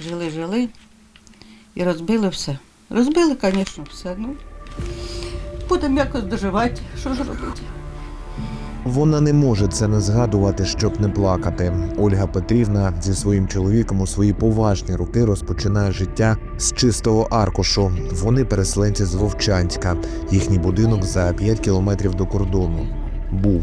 Жили, жили і розбили все. Розбили, звісно, все. Ну, будемо якось доживати. Що ж робити? Вона не може це не згадувати, щоб не плакати. Ольга Петрівна зі своїм чоловіком у свої поважні роки розпочинає життя з чистого аркушу. Вони переселенці з Вовчанська. Їхній будинок за 5 кілометрів до кордону. Був.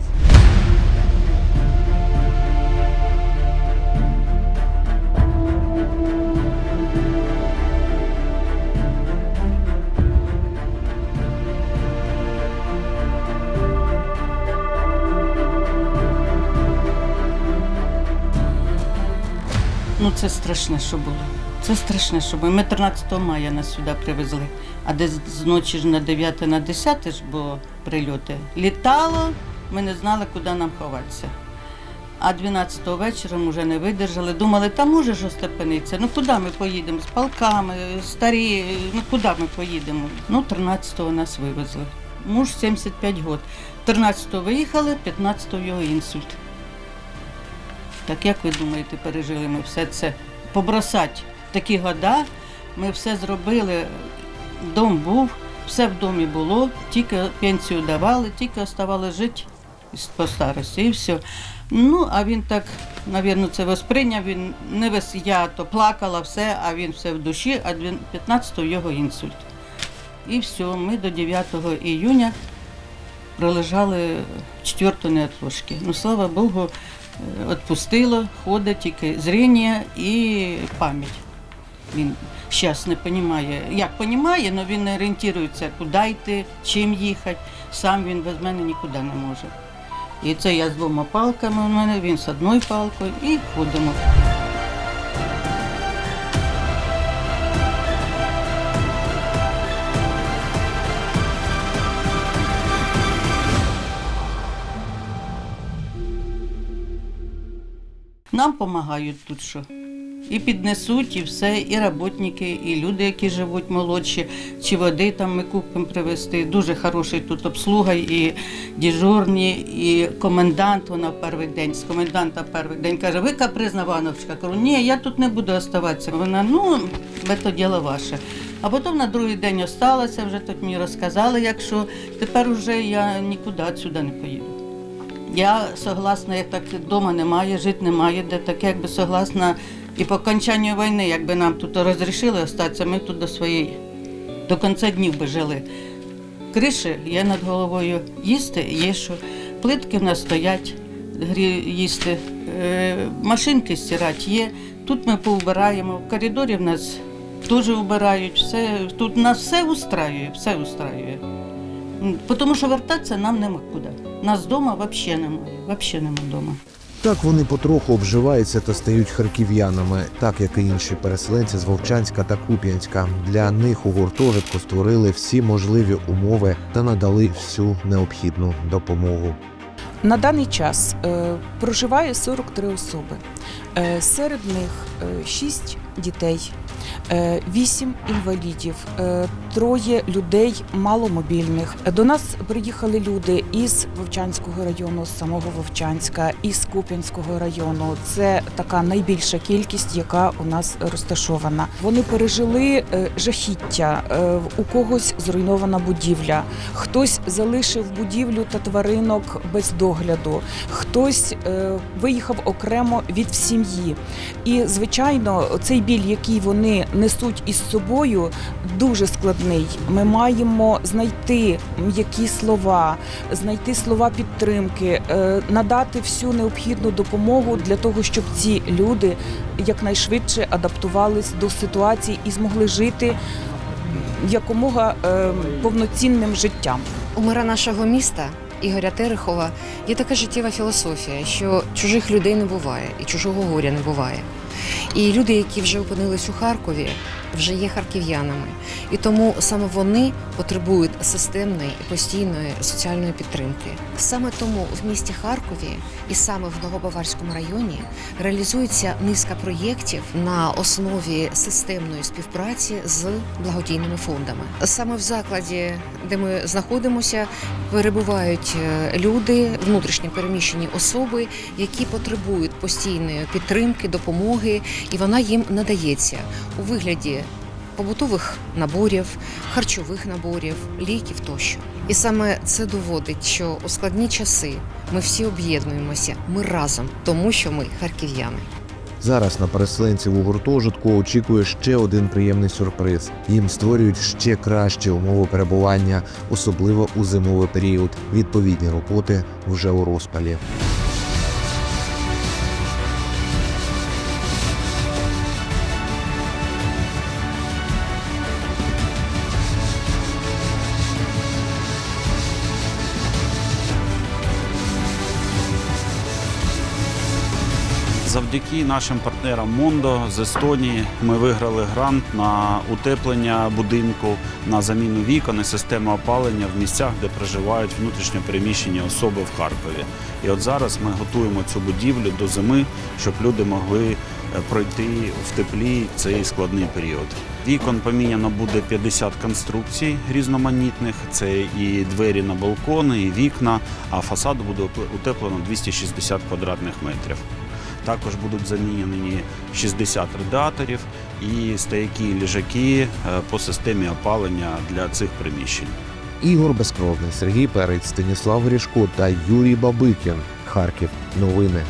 Ну це страшне, що було. Це страшне, що було. Ми 13 мая нас сюди привезли, а десь з ночі ж на 9 на 10 ж було прильоти. Літало, ми не знали, куди нам ховатися. А 12-го вечора ми вже не видержали. Думали, та може ж остепениться. Ну куди ми поїдемо? З палками, старі, ну куди ми поїдемо? Ну, 13-го нас вивезли. Муж 75 років. 13-го виїхали, 15-го його інсульт. Так як ви думаєте, пережили ми все це? Побросать такі года, ми все зробили, дом був, все в домі було, тільки пенсію давали, тільки оставали жити по старості і все. Ну, а він так, мабуть, це восприйняв, він не вес, я то плакала, все, а він все в душі, а 15-го його інсульт. І все, ми до 9 іюня пролежали четверту неотложки. Ну, слава Богу, відпустило, ходить тільки зріння і пам'ять. Він зараз не розуміє. Як розуміє, але він не орієнтується, куди йти, чим їхати. Сам він без мене нікуди не може. І це я з двома палками у мене, він з одною палкою і ходимо. Нам допомагають тут що. І піднесуть, і все, і роботники, і люди, які живуть молодші, чи води там ми купимо привезти. Дуже хороший тут обслуга, і дежурні, і комендант. Вона перший день з коменданта перший день каже, ви капризна Вановичка. Кажу, ні, я тут не буду оставатися. Вона, ну, це діло ваше. А потім на другий день осталася, вже тут мені розказали, якщо тепер вже я нікуди відсюди не поїду. Я согласна, як так вдома немає, жити немає, де таке, якби согласна. І по окончанню війни, якби нам тут розрішили остатися, ми тут до своєї, до кінця днів би жили. Криші є над головою, їсти є що. Плитки в нас стоять, їсти, е, машинки стирати є. Тут ми повбираємо, в коридорі в нас теж вбирають, все, тут нас все устраює, все устраює. Тому що вертатися нам нема куди. Нас вдома взагалі немає, взагалі немає вдома. Так вони потроху обживаються та стають харків'янами, так як і інші переселенці з Вовчанська та Куп'янська. Для них у гуртожитку створили всі можливі умови та надали всю необхідну допомогу. На даний час е, проживає 43 особи. Е, серед них 6 дітей, 8 інвалідів, е, троє людей маломобільних. До нас приїхали люди із Вовчанського району, з самого Вовчанська, із Куп'янського району. Це така найбільша кількість, яка у нас розташована. Вони пережили е, жахіття, е, у когось зруйнована будівля, хтось залишив будівлю та тваринок без догляду, хтось е, виїхав окремо від сім'ї. І, звичайно, цей біль, який вони несуть із собою, дуже складний. Ми маємо знайти м'які слова, знайти слова підтримки, е, надати всю необхідну допомогу для того, щоб ці люди якнайшвидше адаптувались до ситуації і змогли жити якомога е, повноцінним життям. У мера нашого міста Ігоря Терехова є така життєва філософія, що чужих людей не буває і чужого горя не буває. І люди, які вже опинились у Харкові, вже є харків'янами, і тому саме вони потребують системної і постійної соціальної підтримки. Саме тому в місті Харкові і саме в Новобаварському районі реалізується низка проєктів на основі системної співпраці з благодійними фондами. Саме в закладі, де ми знаходимося, перебувають е, люди, внутрішньо переміщені особи, які потребують постійної підтримки, допомоги, і вона їм надається у вигляді побутових наборів, харчових наборів, ліків тощо. І саме це доводить, що у складні часи ми всі об'єднуємося, ми разом, тому що ми харків'яни. Зараз на переселенців у гуртожитку очікує ще один приємний сюрприз. Їм створюють ще кращі умови перебування, особливо у зимовий період. Відповідні роботи вже у розпалі. Завдяки нашим партнерам Мондо з Естонії ми виграли грант на утеплення будинку, на заміну вікон і системи опалення в місцях, де проживають внутрішньо переміщені особи в Харкові. І от зараз ми готуємо цю будівлю до зими, щоб люди могли е, пройти в теплі цей складний період. Вікон поміняно буде 50 конструкцій різноманітних. Це і двері на балкони, і вікна. А фасад буде утеплено 260 квадратних метрів. Також будуть замінені 60 радіаторів і стояки ліжаки е, по системі опалення для цих приміщень. Ігор Безкровний, Сергій Перець, Станіслав Грішко та Юрій Бабикін. Харків. Новини.